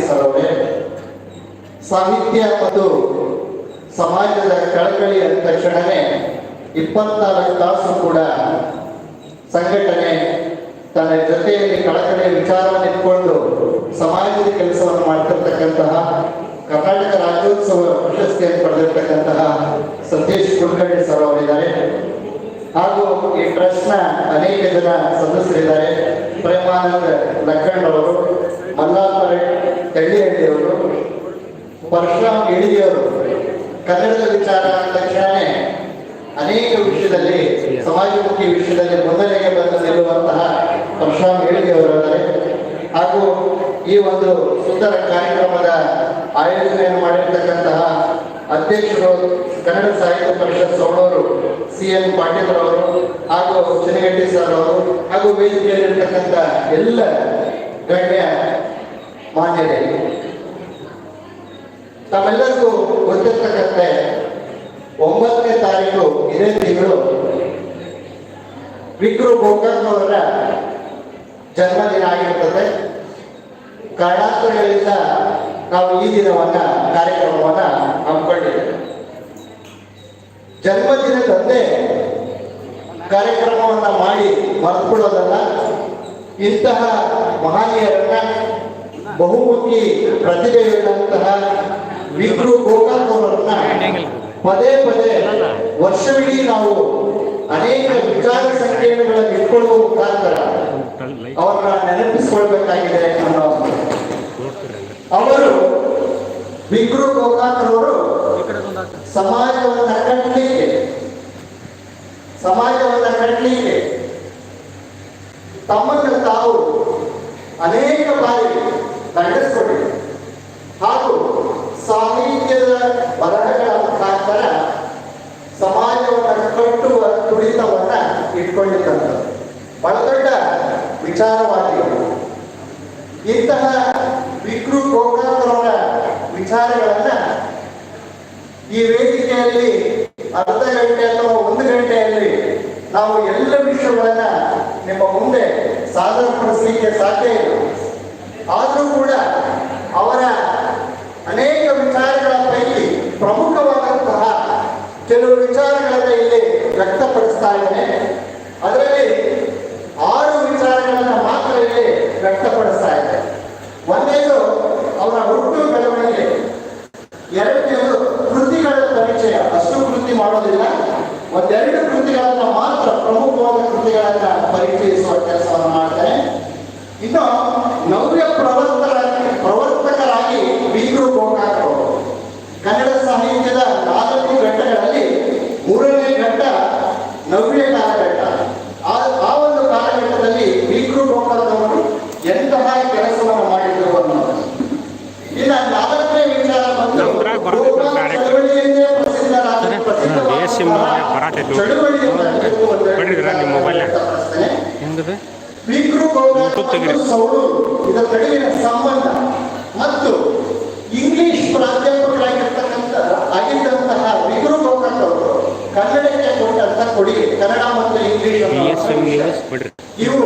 Sir ಸಾಹಿತ್ಯ ಮತ್ತು ಸಮಾಜದ ಕಳಕಳಿ ಅಂದ ತಕ್ಷಣವೇ ಇಪ್ಪತ್ನಾಲ್ಕು ತಾಸು ಕೂಡ ಸಂಘಟನೆ ತನ್ನ ಜೊತೆಯಲ್ಲಿ ಕಳಕಳಿಯ ವಿಚಾರವನ್ನು ಇಟ್ಕೊಂಡು ಸಮಾಜದ ಕೆಲಸವನ್ನು ಮಾಡ್ತಿರ್ತಕ್ಕಂತಹ ಕರ್ನಾಟಕ ರಾಜ್ಯೋತ್ಸವ ಪ್ರಶಸ್ತಿಯನ್ನು ಪಡೆದಿರ್ತಕ್ಕಂತಹ ಸತೀಶ್ ಕುಲಕರ್ಣಿ ಸರ್ ಅವರಿದ್ದಾರೆ ಹಾಗೂ ಈ ಟ್ರಸ್ಟ್ನ ಅನೇಕ ಜನ ಸದಸ್ಯರಿದ್ದಾರೆ. ಪ್ರೇಮಾನಂದ್ ಲಕ್ಕಣ್ಣವರು ಮಲ್ಲಾಪುರ ಹಳ್ಳಿಹಳ್ಳಿಯವರು ಪರಶುರಾಮ್ ಇಳಿಯವರು ಕನ್ನಡದ ವಿಚಾರ ಅಂದ ತಕ್ಷಣವೇ ಅನೇಕ ವಿಷಯದಲ್ಲಿ, ಸಮಾಜಮುಖಿ ವಿಷಯದಲ್ಲಿ ಮೊದಲಿಗೆ ಬಂದು ನಿಲ್ಲುವಂತಹ ಪರಶುರಾಮ್ ಇಳಿಯವರು ಹಾಗೂ ಈ ಒಂದು ಸುಂದರ ಕಾರ್ಯಕ್ರಮದ ಆಯೋಜನೆಯನ್ನು ಮಾಡಿರ್ತಕ್ಕಂತಹ ಅಧ್ಯಕ್ಷರು ಕನ್ನಡ ಸಾಹಿತ್ಯ ಪರಿಷತ್ ಸೋಣೂರು ಸಿ ಎನ್ ಪಾಟೀಲ್ರವರು ಹಾಗೂ ಚಿನಗಟ್ಟಿ ಸರ್ ಅವರು ಹಾಗೂ ವೇದಿಕೆಯಲ್ಲಿರ್ತಕ್ಕಂಥ ಎಲ್ಲ ಗಣ್ಯ ಮಾನ್ಯರೇ ತಮ್ಮೆಲ್ಲರಿಗೂ ಗೊತ್ತಿರ್ತಕ್ಕಂತೆ ಒಂಬತ್ತನೇ ತಾರೀಕು ಇದೇ ತಿಂಗಳು ವಿಕ್ರು ಗೋಕರ್ಣ ಅವರ ಜನ್ಮದಿನ ಆಗಿರ್ತದೆ. ಕಾರಣಾಂತರಗಳಿಂದ ನಾವು ಈ ದಿನವನ್ನ, ಕಾರ್ಯಕ್ರಮವನ್ನ ಹಮ್ಮಿಕೊಂಡಿದ್ದೇವೆ. ಜನ್ಮದಿನದಂದೇ ಕಾರ್ಯಕ್ರಮವನ್ನ ಮಾಡಿ ಮರೆತುಕೊಳ್ಳೋದಲ್ಲ, ಇಂತಹ ಮಹನೀಯರನ್ನ ಬಹುಮುಖಿ ಪ್ರತಿಭೆಯುಳ್ಳಂತಹ ವಿಕ್ರು ಗೋಕಾಕ್ ಅವರನ್ನ ಪದೇ ಪದೇ ವರ್ಷವಿಡೀ ನಾವು ಅನೇಕ ವಿಚಾರ ಸಂಕಿರಣಗಳನ್ನು ಇಟ್ಕೊಳ್ಳುವ ಮುಖಾಂತರ ಅವರನ್ನ ನೆನಪಿಸಿಕೊಳ್ಬೇಕಾಗಿದೆ ಅನ್ನೋ ಅವರು ವಿಕ್ರು ಗೋಕಾಕರವರು ಸಮಾಜವನ್ನ ಕಟ್ಟಲಿಕ್ಕೆ ಸಮಾಜವನ್ನ ಕಟ್ಟಲಿಕ್ಕೆ ತಮ್ಮನ್ನು ತಾವು ಅನೇಕ ಬಾರಿ ನಡೆಸಿಕೊಂಡಿದೆ ಹಾಗೂ ಸಾಹಿತ್ಯದ ಬರಹಗಳ ಮುಖಾಂತರ ಸಮಾಜವನ್ನು ಕಟ್ಟುವ ತುಡಿತವನ್ನ ಇಟ್ಕೊಂಡಿದ್ದಂಥದ್ದು ಬಹಳ ದೊಡ್ಡ ವಿಚಾರವಾದಿಗಳು ಇಂತಹ ವಿಕ್ರು ಗೋಕಾಕರವರ ವಿಚಾರಗಳನ್ನ ಈ ವೇದಿಕೆಯಲ್ಲಿ ಅರ್ಧ ಗಂಟೆ ಅಥವಾ ಒಂದು ಗಂಟೆಯಲ್ಲಿ ನಾವು ಎಲ್ಲ ವಿಷಯಗಳನ್ನ ನಿಮ್ಮ ಮುಂದೆ ಸಾದರಪಡಿಸಲಿಕ್ಕೆ ಸಾಧ್ಯ ಇಲ್ಲ. ಆದರೂ ಕೂಡ ಅವರ ಅನೇಕ ವಿಚಾರಗಳ ಪೈಕಿ ಪ್ರಮುಖವಾದಂತಹ ಕೆಲವು ವಿಚಾರಗಳನ್ನು ಇಲ್ಲಿ ವ್ಯಕ್ತಪಡಿಸ್ತಾ ಇದ್ದೇನೆ ಅದರಲ್ಲಿ ಆರು ವಿಚಾರಗಳನ್ನ ಮಾತ್ರ ಇಲ್ಲಿ ವ್ಯಕ್ತಪಡಿಸ್ತಾ ಇದೆ ಒಂದೇದು ಅವರ ಹುಟ್ಟು ಬೆಳವಣಿಗೆ ಎರಡನೇದು ಕೃತಿಗಳ ಪರಿಚಯ ಅಷ್ಟು ಕೃತಿ ಮಾಡೋದಿಲ್ಲ ಒಂದೆರಡು ಕೃತಿಗಳನ್ನ ಮಾತ್ರ ಪ್ರಮುಖವಾದ ಕೃತಿಗಳನ್ನ ಪರಿಚಯಿಸುವ ಕೆಲಸವನ್ನು ಮಾಡ್ತಾರೆ ಇನ್ನು ನವ್ಯ ಪ್ರವರ್ತರ ಪ್ರವರ್ತಕರಾಗಿ ಬೀಗರು ಗೋಕಾಕ್ ಅವರು ಕನ್ನಡ ಸಾಹಿತ್ಯದ ನಾಲ್ಕು ಘಟ್ಟಗಳಲ್ಲಿ ಮೂರನೇ ಘಟ್ಟ ನವ್ಯ ಕಾಲಘಟ್ಟ ಆ ಆ ಒಂದು ಕಾಲಘಟ್ಟದಲ್ಲಿ ಬೀಗರು ಗೋಕಾಕ್ ಅವರು ಎಂತಹ ಕೆಲಸವನ್ನು ಮಾಡಿದ್ರು ಅನ್ನೋದು ಇನ್ನು ನಾಲ್ಕನೇ ವಿಚಾರ ಬಂದು ನಮ್ದ್ರಾಗ ಬರ್ತೈತೆ ಗೋಕಾಕ್ ಕಾರ್ಯಕ್ರಮ. ಚಳವಳಿಯನ್ನೇ ಪ್ರಸಿದ್ಧರಾದ ಪ್ರಸಿದ್ಧವಾದಂತಹ ಎಸ್ ಸಿಮ್ನೊಳಗೆ ಬರತೈತೆ ನೋಡಿ. ಚಳವಳಿಯಿಂದ ಇದು ಒಂದು ಬಿಡ್ರಿದ್ರ ನಿಮ್ಮ ಮೊಬೈಲ್ನ್ಯಾಗ. ವ್ಯಕ್ತಪಡಿಸ್ತೇನೆ. ಹೆಂಗದ ವಿಕ್ರು ಗೋಕಾಕ್ ಯೂಟ್ಯೂಬ್ ತೆಗೀರಿ. ಮತ್ತು ಸೌಳೂರು ಇದರ ನಡುವಿನ ಸಂಬಂಧ ಮತ್ತು ಇಂಗ್ಲಿಷ್ ಪ್ರಾಧ್ಯಾಪಕರಾಗಿರ್ತಕ್ಕಂಥ ಆಗಿದ್ದಂತಹ ವಿಕ್ರು ಗೋಕಾಕ್ ಅವರು ಕನ್ನಡಕ್ಕೆ ಕೊಟ್ಟಂತ ಕೊಡುಗೆ ಕನ್ನಡ ಮತ್ತು ಇಂಗ್ಲಿಷ್ ಬಿ ಎಸ್ ಎಂ ಅನ್ನೋ ನ್ಯೂಸ್ ಬಿಡ್ರಿ ಇವು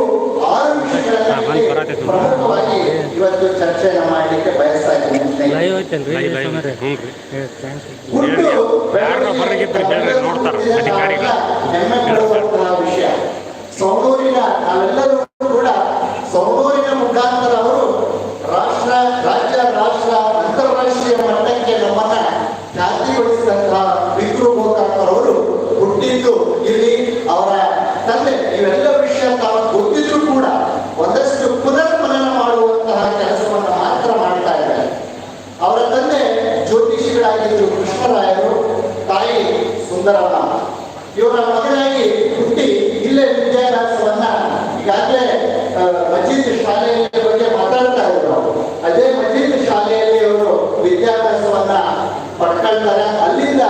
ಆರು ವಿಷಯಗಳ ಹಾ, ಬಂದ್ ಬರತೈತೆ ನೋಡಿ. ಪ್ರಮುಖವಾಗಿ ಇವತ್ತು ಚರ್ಚೆಯನ್ನು ಮಾಡಲಿಕ್ಕೆ ಬಯಸ್ತಾ ಇದ್ದೀನಿ ಸ್ನೇಹಿತರೆ. ಲೈವ್ ಐತಲ್ರಿ ಲೈವ್ ಲೈವ್ ಸುಮಾರು ಹ್ಞೂ ರೀ ಹುಟ್ಟು ಯಾರೋ ಹೊರಗಿದ್ರೆ ಬೇರೆ ನೋಡ್ತಾರೆ ಅಧಿಕಾರಿಗಳು. ಹೆಮ್ಮೆ ಪಡುವಂತಹ ವಿಷಯ ಸೌಣೂರಿನ ನಾವೆಲ್ಲರೂ ಕೂಡ ಸೌಣೂರಿನ ಮುಖಾಂತರ ಅವರು ರಾಷ್ಟ್ರ ರಾಜ್ಯ ರಾಷ್ಟ್ರ ಅಂತಾರಾಷ್ಟ್ರೀಯ ಮಟ್ಟಕ್ಕೆ ನಮ್ಮನ್ನ ಖ್ಯಾತಿಗೊಳಿಸಿದಂತಹ ವಿಕ್ರು ಗೋಕಾಕ್ ಅವರು ಹುಟ್ಟಿದ್ದು ಇಲ್ಲಿ ಅವರ ತಂದೆ ಇವೆಲ್ಲ ವಿಷಯ ತಾವು ಗೊತ್ತಿದ್ರು ಕೂಡ ಒಂದಷ್ಟು ಪುನರ್ಮನನ ಮಾಡುವಂತಹ ಕೆಲಸವನ್ನು ಮಾತ್ರ ಮಾಡ್ತಾ ಇದ್ದಾರೆ ಅವರ ತಂದೆ ಜ್ಯೋತಿಷಿಗಳಾಗಿದ್ದು ಕೃಷ್ಣರಾಯರು ತಾಯಿ ಸುಂದರಮ್ಮ ಇವರ ಮಗನಾಗಿ ಹುಟ್ಟಿ ಇಲ್ಲೇ ವಿದ್ಯಾಭ್ಯಾಸವನ್ನ ಈಗಾಗಲೇ ಆ, ಮಜೀದ್ ಶಾಲೆಯ ಬಗ್ಗೆ ಮಾತಾಡ್ತಾ ಇದ್ರು ನಾವು. ಅದೇ ಮಜೀದ್ ಶಾಲೆಯಲ್ಲಿ ಅವರು ವಿದ್ಯಾಭ್ಯಾಸವನ್ನ ಪಡ್ಕೊಳ್ತಾರೆ ಅಲ್ಲಿಂದ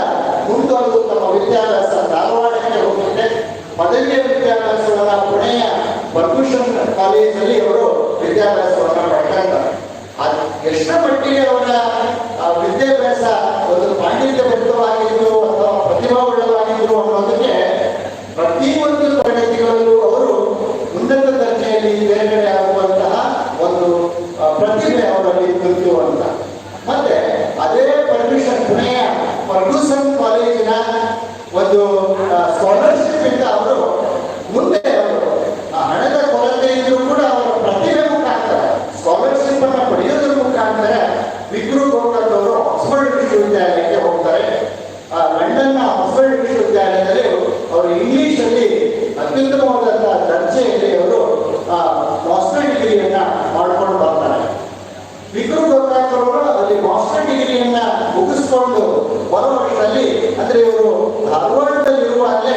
ಮುಂದುವರೆದು ತಮ್ಮ ವಿದ್ಯಾಭ್ಯಾಸ ಧಾರವಾಡಕ್ಕೆ ಹೋಗುತ್ತೆ ಪದವಿಯ ವಿದ್ಯಾಭ್ಯಾಸವನ್ನ ಪುಣೆಯ ಭರ್ಭೂಷಣ್ ಕಾಲೇಜಿನಲ್ಲಿ ಅವರು ವಿದ್ಯಾಭ್ಯಾಸವನ್ನ ಪಡ್ಕೊಂಡ ಎಷ್ಟರ ಮಟ್ಟಿಗೆ ಅವರ ಆ, ವಿದ್ಯಾಭ್ಯಾಸ ಒಂದು ಪಾಂಡಿತ್ಯ ಭರಿತವಾಗಿದ್ರು ಅಥವಾ ಪ್ರತಿಭಾವುಳ್ಳವಾಗಿದ್ರು ಅನ್ನೋದಕ್ಕೆ ಪ್ರತಿಯೊಂದು ತರಗತಿಗಳಲ್ಲೂ ಅವರು ಉನ್ನತ ದರ್ಜೆಯಲ್ಲಿ ತೇರ್ಗಡೆ ಆಗುವಂತಹ ಒಂದು ಆ, ಪ್ರತಿಭೆ ಅವರ ಅವರಲ್ಲಿ ಇತ್ತು ಅಂತ ಮತ್ತೆ ಅದೇ ಪರ್ಮಿಷನ್ ಪುಣೆಯ ಫರ್ಗೂಸನ್ ಕಾಲೇಜಿನ ಒಂದು ಸ್ಕಾಲರ್ಶಿಪ್ ಇಂದ ಅವರು ಮುಂದೆ ಅವರು ಆ ಹಣದ ಕೊರತೆ ಇದ್ರೂ ಕೂಡ ಅವರ ಪ್ರತಿಭೆ ಮುಖಾಂತರ ಸ್ಕಾಲರ್ಶಿಪ್ ಅನ್ನ ಪಡೆಯೋದ್ರ ಮುಖಾಂತರ ವಿಕ್ರು ಗೋಕರ್ಣ್ ಅವರು ಆಕ್ಸ್ಫರ್ಡ್ ವಿಶ್ವವಿದ್ಯಾಲಯಕ್ಕೆ ಹೋಗ್ತಾರೆ ಆ ಲಂಡನ್ನ ಆಕ್ಸ್ಫರ್ಡ್ ವಿಶ್ವವಿದ್ಯಾಲಯದಲ್ಲಿ ಅವರು ಇಂಗ್ಲಿಷ್ ಅಲ್ಲಿ ಅತ್ಯುತ್ತಮವಾದಂತಹ ದರ್ಜೆಯಲ್ಲಿ ಅವರು ಮಾಸ್ಟರ್ ಡಿಗ್ರಿಯನ್ನ ಮಾಡ್ಕೊಂಡು ಬರ್ತಾರೆ ವಿಕ್ರಮ್ ಅವರು ಅಲ್ಲಿ ಮಾಸ್ಟರ್ ಡಿಗ್ರಿಯನ್ನ ಮುಗಿಸ್ಕೊಂಡು ಬರೋ ವರ್ಷದಲ್ಲಿ ಅಂದ್ರೆ ಇವರು ಧಾರವಾಡದಲ್ಲಿ ಇರುವಾಗಲೇ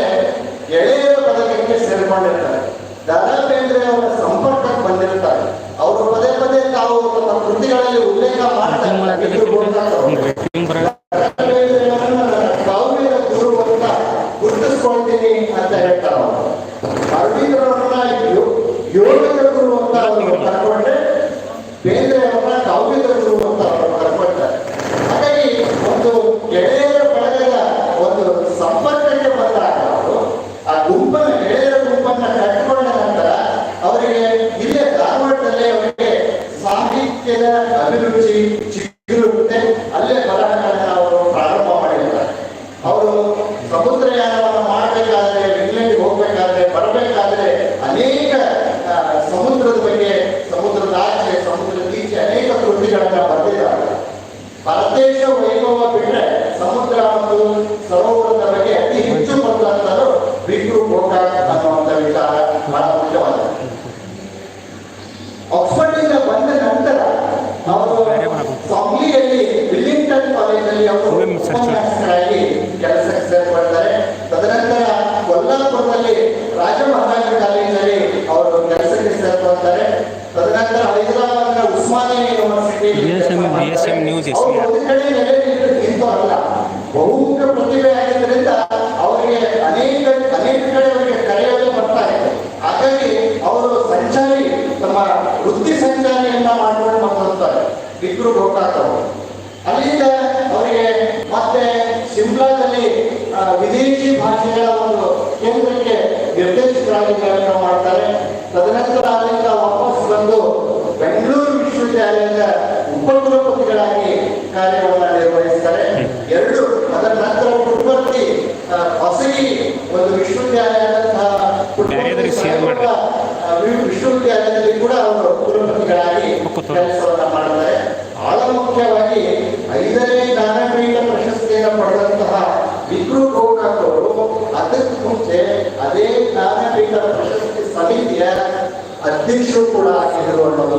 ಎಳೆಯ ಪದಕಕ್ಕೆ ಸೇರ್ಕೊಂಡಿರ್ತಾರೆ. ದಾದಾ ಬೇಂದ್ರೆ ಅವರ ಸಂಪರ್ಕಕ್ಕೆ ಬಂದಿರ್ತಾರೆ. ಅವರು ಪದೇ ಪದೇ ತಾವು ತಮ್ಮ ಕೃತಿಗಳಲ್ಲಿ ಉಲ್ಲೇಖ ಮಾಡ್ತಾರೆ ವಿಕ್ರು ಗೋಕಾಕ್ ಅವರು. ಒಂದು ರೇಟಿಂಗ್ ಬರ ಕಾವ್ಯದ ಗುರು ಅಂತ ಗುರುತಿಸ್ಕೊಳ್ತೀನಿ ಅಂತ ಹೇಳ್ತಾರೆ ಅವರು ಅರವಿಂದ್ರವರನ್ನ ಯೋ- ಯೋಗದ ಗುರು ಅಂತ ಅವರು ಕರ್ಕೊಂಡ್ರೆ ಬೇಂದ್ರೆ ಅವರನ್ನ ಕಾವ್ಯದ ಗುರು ಅಂತ ಅವರು ಕರ್ಕೊಳ್ತಾರೆ ಹಾಗಾಗಿ ಒಂದು ಗೆಳೆಯರ ಬಳಗದ ಒಂದು ಸಂಪರ್ಕಕ್ಕೆ ಬಂದಾಗ ಅವರು ಆ ಗುಂಪನ್ನ ಗೆಳೆಯರ ಗುಂಪನ್ನ ಕಟ್ಟಿಕೊಂಡ ನಂತರ ಅವರಿಗೆ ಇಲ್ಲೇ ಧಾರವಾಡದಲ್ಲೇ ಅವರಿಗೆ ಸಾಹಿತ್ಯದ ಅಭಿರುಚಿ ಚಿಗುರುತ್ತೆ ಅಲ್ಲೇ ಬರಹಗಳನ್ನ ಅವರು ಪ್ರಾರಂಭ ಮಾಡಿರ್ತಾರೆ ಅವರು ಸಮುದ್ರಯಾನವನ್ನು ಮಾಡಬೇಕಾದ್ರೆ ಇಂಗ್ಲೆಂಡ್ಗೆ ಹೋಗ್ಬೇಕಾದ್ರೆ ಬರಬೇಕಾದ್ರೆ ಅನೇಕ ಆ, ಸಮುದ್ರದ ಬಗ್ಗೆ ಸಮುದ್ರದ ಆಚೆ ಸಮುದ್ರದ ಈಚೆ ಅನೇಕ ಕೃತಿಗಳನ್ನ ಬರೆದಿದ್ದಾರೆ ಭಾರತೇಶ ವೈಭವ ಬಿಟ್ಟರೆ ಸಮುದ್ರ ಮತ್ತು ಸರೋವರದ ಬಗ್ಗೆ ಅತಿ ಹೆಚ್ಚು ಬರೆದಂತರು ವಿಕ್ರು ಗೋಕಾಕ್ ಅನ್ನುವಂಥ ವಿಚಾರ ಬಹಳ ಮುಖ್ಯವಾಗಿದೆ ಆಕ್ಸ್ಫರ್ಡ್ ಇಂದ ಬಂದ ನಂತರ ಅವರು ಸಾಂಗ್ಲಿಯಲ್ಲಿ ವಿಲ್ಲಿಂಗ್ಟನ್ ಕಾಲೇಜಲ್ಲಿ ಅವರು OM search. ಉಪನ್ಯಾಸಕರಾಗಿ ಕೆಲಸಕ್ಕೆ ಸೇರ್ಪಡ್ತಾರೆ ತದನಂತರ ಕೊಲ್ಲಾಪುರದಲ್ಲಿ ರಾಜಮಹಾರಾಜ ಕಾಲೇಜಲ್ಲಿ ಅವರು ಕೆಲಸಕ್ಕೆ ಸೇರ್ಕೊಳ್ತಾರೆ ತದನಂತರ ಹೈದರಾಬಾದ್ನ ಉಸ್ಮಾನಿಯಾ ಯೂನಿವರ್ಸಿಟಿ BSM BSM ನಿಂತು ನಿಂತವರಲ್ಲ ಬಹುಮುಖ ಪ್ರತಿಭೆ ಆಗಿದ್ದರಿಂದ ಅವರಿಗೆ ಅನೇಕ ಅನೇಕ ಕಡೆ ಅವರಿಗೆ ಕರೆಯೋದೇ ಬರ್ತಾ ಇದೆ. ಹಾಗಾಗಿ ಅವರು ಸಂಚಾರಿ ತಮ್ಮ ವೃತ್ತಿ ಸಂಚಾರಿಯನ್ನ ಮಾಡ್ಕೊಂಡು ಮಾತಾಡ್ತಾರೆ ವಿಕ್ರು ಗೋಕಾಕ್ ಅವರು. ಅಲ್ಲಿಂದ ಅವರಿಗೆ ಮತ್ತೆ ಶಿಮ್ಲಾದಲ್ಲಿ ವಿದೇಶಿ ಭಾಷೆಗಳ ಒಂದು ಕೇಂದ್ರಕ್ಕೆ ನಿರ್ದೇಶಕರಾಗಿ ಮಾಡ್ತಾರೆ. ತದನಂತರ ಅಲ್ಲಿಂದ ವಾಪಸ್ ಬಂದು ಬೆಂಗಳೂರು ವಿಶ್ವವಿದ್ಯಾಲಯದ ಉಪಕುಲಪತಿಗಳಾಗಿ ಕಾರ್ಯವನ್ನು ನಿರ್ವಹಿಸ್ತಾರೆ. ಎರಡು ಅದರ ನಂತರ ಕುಟುಂಬಕ್ಕೆ ಹೊಸಗಿ ಒಂದು ವಿಶ್ವವಿದ್ಯಾಲಯದಂತಹ. ವಿಶ್ವವಿದ್ಯಾಲಯದಲ್ಲಿ ಕೂಡ ಅವರು ಕುಲಪತಿಗಳಾಗಿ ಕೆಲಸವನ್ನು ಮಾಡ್ತಾರೆ ಬಹಳ ಮುಖ್ಯವಾಗಿ ಐದನೇ ಜ್ಞಾನಪೀಠ ಪ್ರಶಸ್ತಿಯನ್ನು ಪಡೆದಂತಹ ವಿಕ್ರು ಗೌಡ ಅವರು ಅದಕ್ಕೆ ಮುಂಚೆ ಅದೇ ಜ್ಞಾನಪೀಠ ಪ್ರಶಸ್ತಿ ಸಮಿತಿಯ ಅಧ್ಯಕ್ಷರು ಕೂಡ ಆಗಿದ್ರು ಅನ್ನೋದು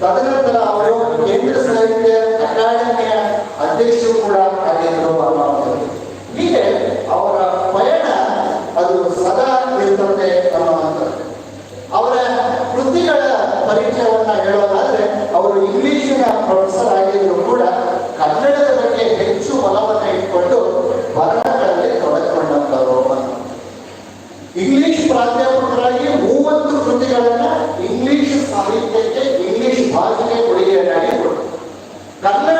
ತದನಂತರ ಅವರು ಕೇಂದ್ರ ಸಾಹಿತ್ಯ, ಅಕಾಡೆಮಿಯ ಅಧ್ಯಕ್ಷರು ಕೂಡ ಆಗಿದ್ದರು ಅನ್ನುವಂಥದ್ದು ಹೀಗೆ ಅವರ ಪಯಣ ಅದು ಸದಾ ಇರುತ್ತದೆ ಅನ್ನುವಂಥದ್ದು ಅವರ ಕೃತಿಗಳ ಪರಿಚಯವನ್ನ ಹೇಳೋದಾದ್ರೆ, ಅವರು ಇಂಗ್ಲಿಷಿನ ಪ್ರೊಫೆಸರ್ ಆಗಿದ್ರು ಕೂಡ ಕನ್ನಡದ ಬಗ್ಗೆ ಹೆಚ್ಚು ಒಲವನ್ನು ಇಟ್ಕೊಂಡು ಬರಹಗಳಲ್ಲಿ ತೊಡಗಿಕೊಂಡಂತವರು ಅನ್ನೋದು. ಇಂಗ್ಲಿಷ್ ಪ್ರಾಧ್ಯಾಪಕರಾಗಿ ಮೂವತ್ತು ಕೃತಿಗಳನ್ನ ಕನ್ನಡಕ್ಕೆ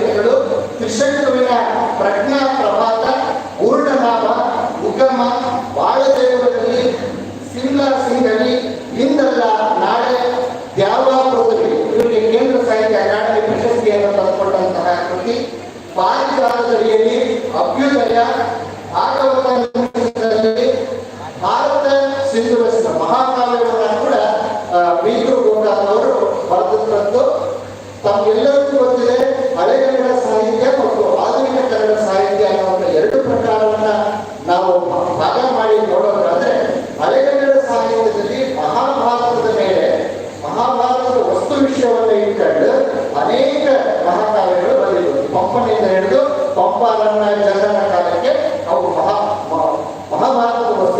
ಕವಿತೆಗಳು ತ್ರಿಶಂಕುವಿನ ಪ್ರಜ್ಞಾ ಪ್ರಭಾತ ಪೂರ್ಣನಾಮ ಉಗಮ ಬಾಳದೇವರಲ್ಲಿ ಸಿಂಗ ಸಿಂಗಲಿ ಇಂದಲ್ಲ ನಾಳೆ ದ್ಯಾವ ಪ್ರಭುವಿ ಇವರಿಗೆ ಕೇಂದ್ರ ಸಾಹಿತ್ಯ ಅಕಾಡೆಮಿ ಪ್ರಶಸ್ತಿಯನ್ನು ತಂದುಕೊಂಡಂತಹ ಕೃತಿ ಪಾರಿಕಾಲದಡಿಯಲ್ಲಿ ಅಭ್ಯುದಯ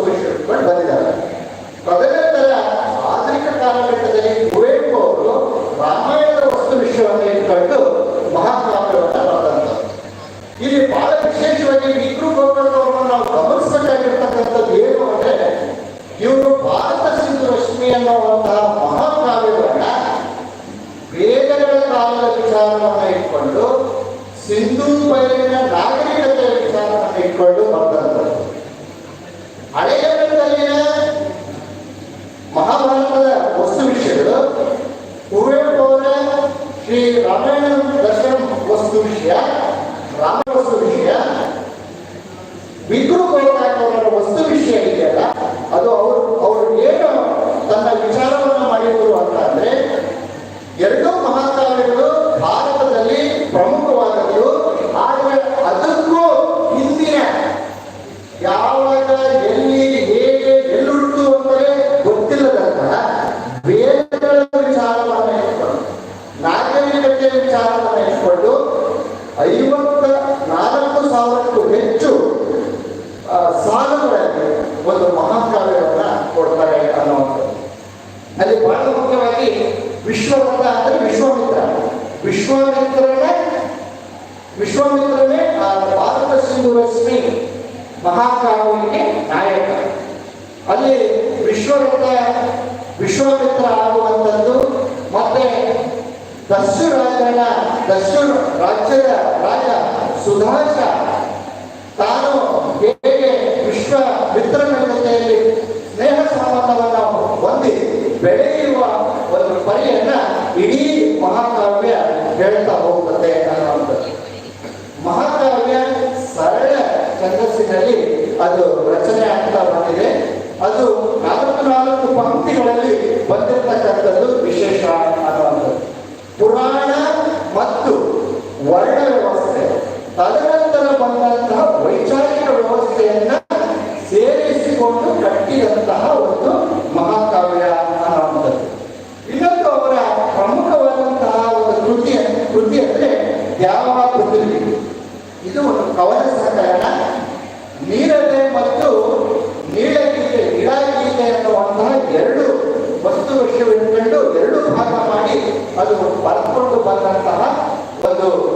mucho. ¿Cuál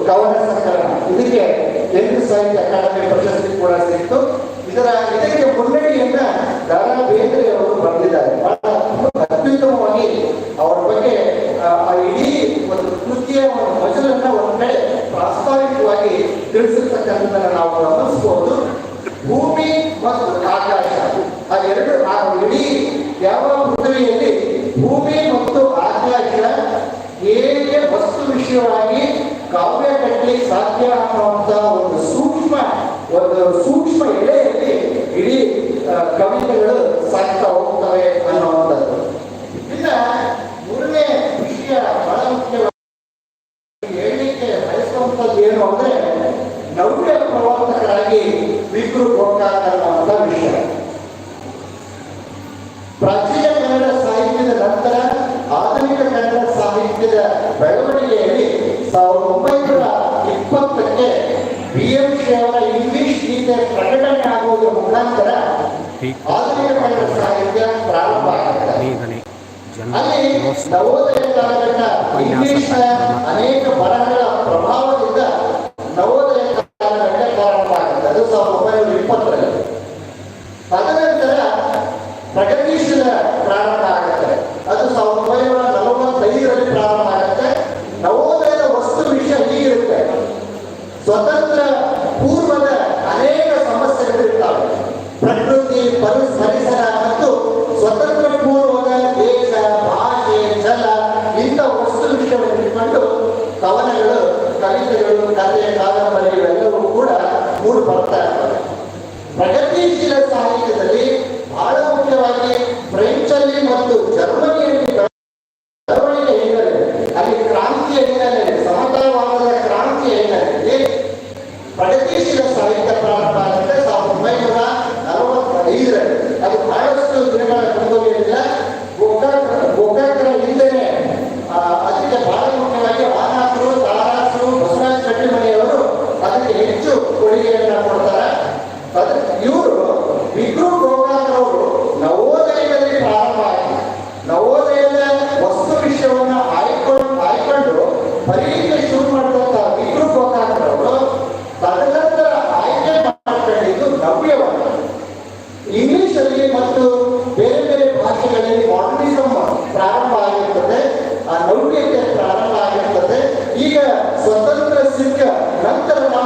ಕವನ ಸಂಕಲನ ಇದಕ್ಕೆ ಕೇಂದ್ರ ಸಾಹಿತ್ಯ ಅಕಾಡೆಮಿ ಪ್ರಶಸ್ತಿ ಕೂಡ ಸಿಕ್ತು ಇದರ ಇದಕ್ಕೆ ಮುನ್ನಡಿಯನ್ನ ದಾರಾ ಬೇಂದ್ರೆ ಅವರು ಬರೆದಿದ್ದಾರೆ ಬಹಳ ಅತ್ಯುತ್ತಮವಾಗಿ ಅವರ ಬಗ್ಗೆ ಇಡೀ ಒಂದು ಕೃತಿಯ ಒಂದು ವಚನನ್ನ ಒಂದು ಕಡೆ ಪ್ರಾಸ್ತಾವಿಕವಾಗಿ ತಿಳಿಸಿರ್ತಕ್ಕಂಥದ್ದನ್ನ ನಾವು ಗಮನಿಸಬಹುದು ಭೂಮಿ ಮತ್ತು ಆಕಾಶ. ಆ ಎರಡು, ಆ ಇಡೀ ಯಾವ ಪೃಥ್ವಿಯಲ್ಲಿ ಭೂಮಿ ಮತ್ತು ಆಕಾಶ ಹೇಗೆ ವಸ್ತು ವಿಷಯವಾಗಿ ಕಾವ್ಯ ಕಟ್ಟಲಿ ಸಾಧ್ಯ ಅನ್ನುವಂತ ಒಂದು ಸೂಕ್ಷ್ಮ ಒಂದು ಸೂಕ್ಷ್ಮ ಎಳೆಯಲ್ಲಿ ಇಡೀ ಕವಿತೆಗಳು ಸಾಕ್ತಾ ಹೋಗ್ತವೆ ಅನ್ನುವಂಥದ್ದು. ಇನ್ನ ಮೂರನೇ ವಿಷಯ ಬಹಳ ಮುಖ್ಯ ಹೇಳಲಿಕ್ಕೆ ಬಯಸುವಂಥದ್ದು ಏನು ಅಂದ್ರೆ, ನವ್ಯ ಪ್ರವರ್ತಕರಾಗಿ ವಿಕೃತ ಹೋಗ್ತಾರೆ ಅನ್ನುವಂಥ ವಿಷಯ. ಪ್ರಾಚೀನ ಕನ್ನಡ ಸಾಹಿತ್ಯದ ಬೆಳವಣಿಗೆಯಲ್ಲಿ ಸಾವಿರದ ಒಂಬೈನೂರ ಇಪ್ಪತ್ತಕ್ಕೆ ಬಿ ಎಂ ಅವರ ಇಂಗ್ಲಿಷ್ ಗೀತೆ ಪ್ರಕಟಣೆ ಆಗುವುದರ ಮುಖಾಂತರ ಆಧುನಿಕ ಕನ್ನಡ ಸಾಹಿತ್ಯ ಪ್ರಾರಂಭ ಆಗುತ್ತದೆ ಅಲ್ಲಿ ನವೋದಯ ಕಾಲಘಟ್ಟ ಇಂಗ್ಲಿಷ್ನ ಅನೇಕ ಬರಹಗಳ ಪ್ರಭಾವದಿಂದ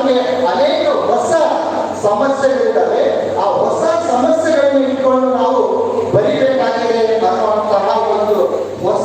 ನಮಗೆ ಅನೇಕ ಹೊಸ ಸಮಸ್ಯೆಗಳಿದ್ದಾವೆ. ಆ ಹೊಸ ಸಮಸ್ಯೆಗಳನ್ನು ಇಟ್ಕೊಂಡು ನಾವು ಬರಿಬೇಕಾಗಿದೆ ಅನ್ನುವಂತಹ ಒಂದು ಹೊಸ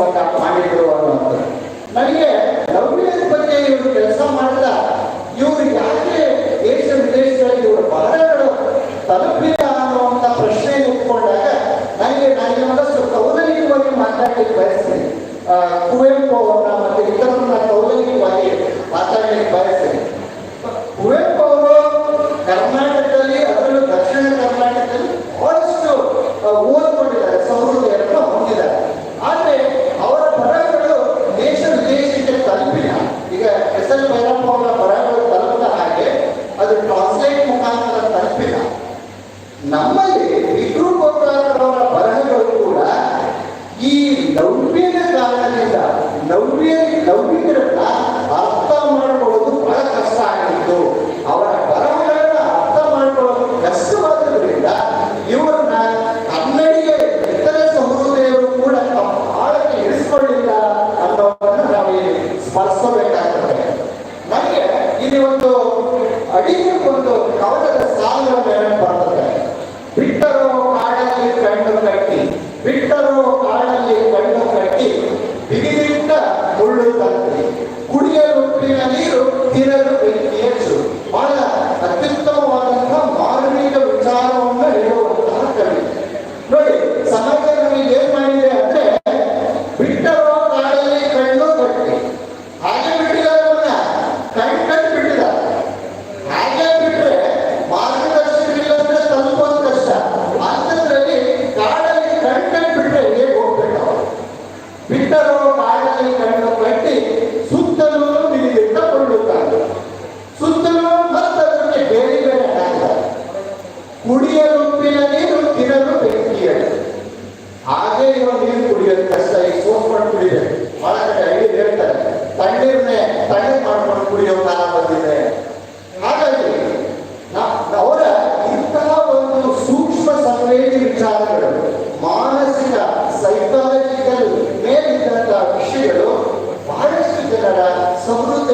ಪಕ್ಕ ಪಾಂಡಿಗಳು ಅನ್ನುವಂಥದ್ದು. ನನಗೆ ಲವ್ಲಿಯರ ಬಗ್ಗೆ ಇವರು ಕೆಲಸ ಮಾಡಿದ ಇವರು ಯಾಕೆ ದೇಶ ವಿದೇಶಗಳಲ್ಲಿ ಇವರು ಬಹಳಗಳು ತಲುಪಿಲ್ಲ ಅನ್ನುವಂಥ ಪ್ರಶ್ನೆ ಇಟ್ಕೊಂಡಾಗ ನನಗೆ ನನಗೆ ಒಂದಷ್ಟು ಕೌದಲಿಕೆ ಬಗ್ಗೆ ಮಾತಾಡಲಿಕ್ಕೆ ಬಯಸ್ತೀನಿ. ಕುವೆಂಪು ಅವರ ಮತ್ತೆ ಇತರರನ್ನ ಕೌದಲಿಕವಾಗಿ ಮಾತಾಡಲಿಕ್ಕೆ ಬಯಸ್ತೀನಿ.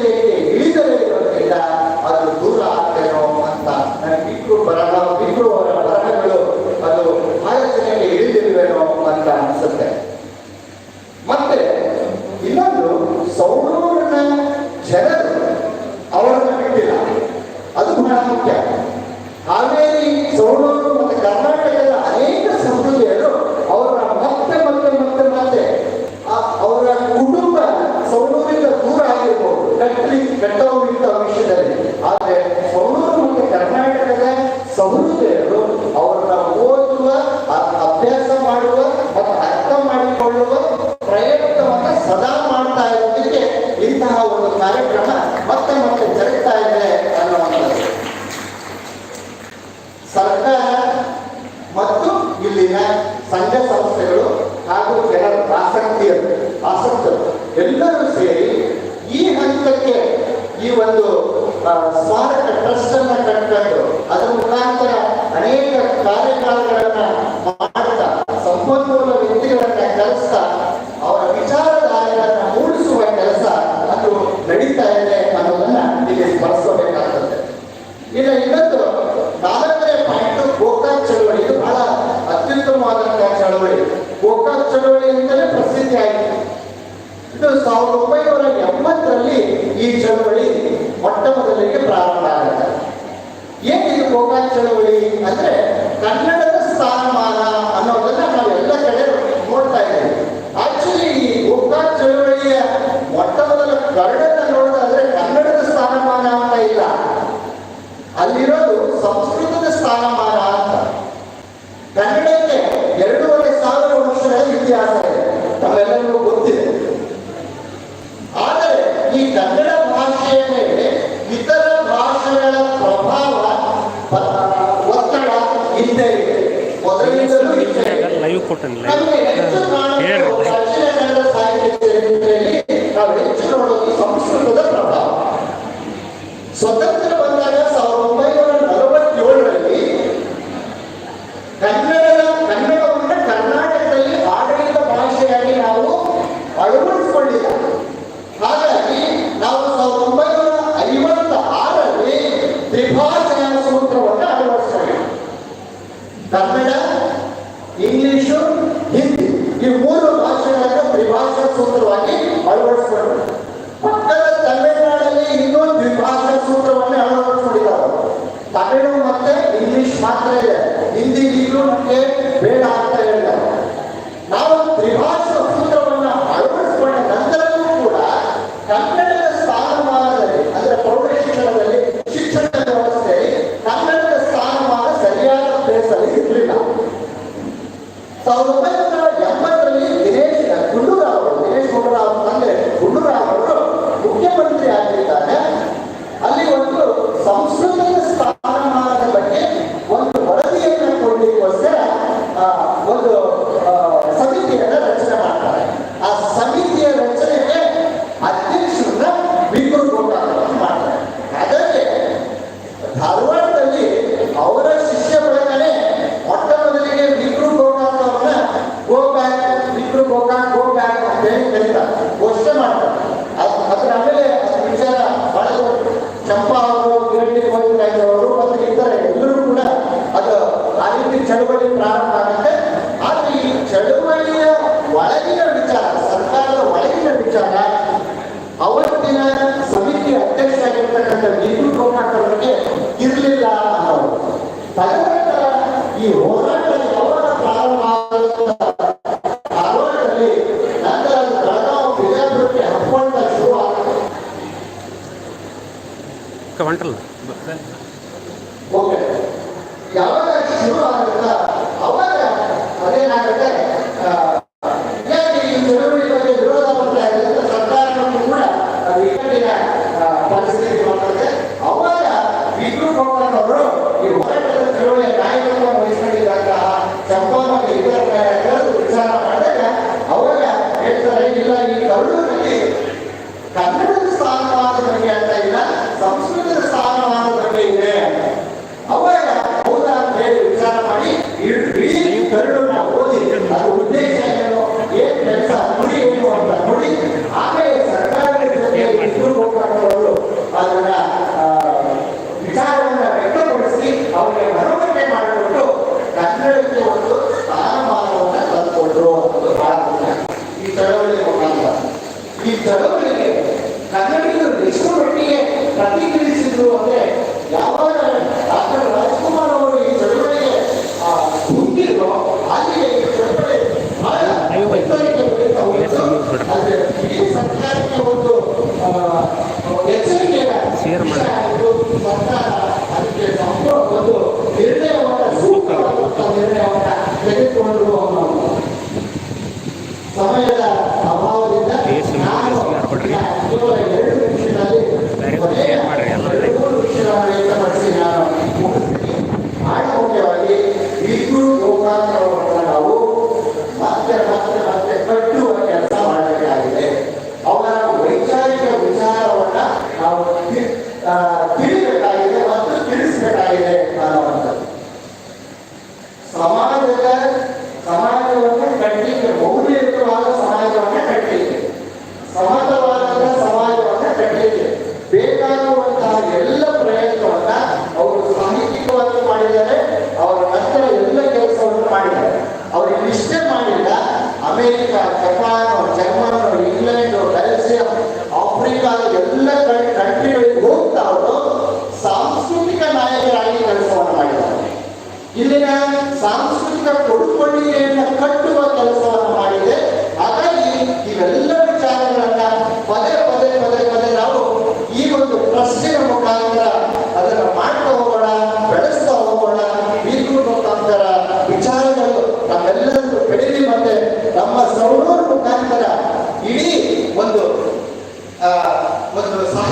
de ಸಂಘ ಸಂಸ್ಥೆಗಳು ಹಾಗೂ ಜನರ ಆಸಕ್ತಿಯರು ಆಸಕ್ತರು ಎಲ್ಲರೂ ಸೇರಿ ಈ ಹಂತಕ್ಕೆ ಈ ಒಂದು ಸ್ಮಾರಕ ಟ್ರಸ್ಟ್ ಅನ್ನ ಕಟ್ಕೊಂಡು ಅದರ ಮುಖಾಂತರ ಅನೇಕ ಕಾರ್ಯಕಾಲಗಳನ್ನ ಸಾವಿರದ ಒಂಬೈನೂರ ಎಂಬತ್ತರಲ್ಲಿ ಈ ಚಳವಳಿ ಮೊಟ್ಟ ಮೊದಲಿಗೆ ಪ್ರಾರಂಭ ಆಗುತ್ತೆ ಏಕೆ ಇದು ಗೋಕಾಕ್ ಚಳವಳಿ ಅಂದ್ರೆ ಕನ್ನಡದ ಸ್ಥಾನಮಾನ ಅನ್ನೋದನ್ನ ನಾವು ಎಲ್ಲ ಕಡೆ ನೋಡ್ತಾ ಇದ್ದೇವೆ. ಆಕ್ಚುಲಿ ಈ ಗೋಕಾಕ್ ಚಳವಳಿಯ ಮೊಟ್ಟ ಮೊದಲ ಕರಡನ್ನ ನೋಡೋದಾದ್ರೆ ಕನ್ನಡದ ಸ್ಥಾನಮಾನ ಅಂತ ಇಲ್ಲ. ಅಲ್ಲಿರೋದು ಸಂಸ್ಕೃತದ ಸ್ಥಾನಮಾನ ಅಂತ. ಕನ್ನಡಕ್ಕೆ ಎರಡೂವರೆ ಸಾವಿರ ವರ್ಷಗಳ ಇತಿಹಾಸ ಇದೆ. ನಾವೆಲ್ಲರೂ ಕೊಟ್ಟನಿಲ್ಲ. ಪ್ರಭಾವ. ಸ್ವತಂತ್ರ ಬಂದಾಗ ಸಾವಿರದ ಒಂಬೈನೂರ ನಲವತ್ತೇಳರಲ್ಲಿ ಕರ್ನಾಟಕದಲ್ಲಿ ಆಡಳಿತ ಭಾಷೆಯಾಗಿ ನಾವು ಅಳವಡಿಸಿಕೊಂಡಿಲ್ಲ. ಹಾಗಾಗಿ ನಾವು ಸಾವಿರದ ಒಂಬೈನೂರ ಐವತ್ತ ಸೂತ್ರವನ್ನು ಅಳವಡಿಸಿಕೊಂಡಿಲ್ಲ. ಕನ್ನಡ ಇಂಗ್ಲಿಷು ಹಿಂದಿ ಈ ಮೂರು ಭಾಷೆಗಳನ್ನು ತ್ರಿಭಾಷಾ ಸೂತ್ರವಾಗಿ ಅಳವಡಿಸಿಕೊಂಡು ಪಕ್ಕದ ತಮಿಳುನಾಡಲ್ಲಿ ಇನ್ನೊಂದು ದ್ವಿಭಾಷಾ ಸೂತ್ರವನ್ನೇ ಅಳವಡಿಸಿಕೊಂಡಿದ್ದಾರೆ. ತಮಿಳು ಮತ್ತೆ ಇಂಗ್ಲಿಷ್ ಮಾತ್ರ ಇದೆ. ಹಿಂದಿ ಈಗಲೂ ನಮಗೆ ಬೇಡ ಅಂತ ಹೇಳಿದ್ದಾರೆ. இருக்கும் இருக்கிறதா இருக்கும் ಪ್ರತಿಕ್ರಿಯಿಸಿದ್ರು ಅಂದ್ರೆ ಯಾವಾಗ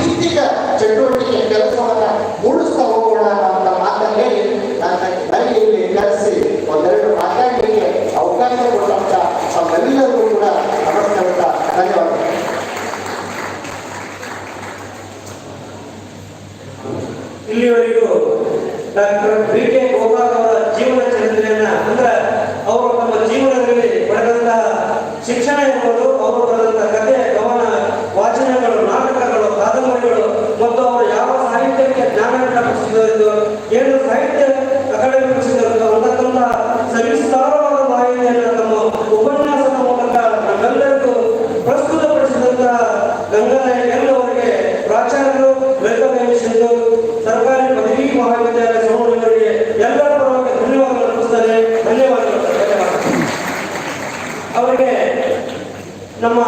ನೈತಿಕ ಚಟುವಟಿಕೆ ಕೆಲಸವನ್ನ ಮೂಡಿಸ್ತಾ ಹೋಗೋಣ ಅಂತ ಮಾತನ್ನ ಹೇಳಿ ನಾನು ನನಗೆ ಇಲ್ಲಿ ಕರೆಸಿ ಒಂದೆರಡು ಮಾತಾಡಲಿಕ್ಕೆ ಅವಕಾಶ ಕೊಟ್ಟಂತ ತಾವೆಲ್ಲರಿಗೂ ಕೂಡ ನಮಸ್ಕಾರ ಧನ್ಯವಾದ ಇಲ್ಲಿವರೆಗೂ ಡಾಕ್ಟರ್ ಬಿ ಕೆ ಗೋಪಾಲ್ ಅವರ ಜೀವನ ಚರಿತ್ರೆಯನ್ನ ಅಂದ್ರೆ ಅವರಿಗೆ ನಮ್ಮ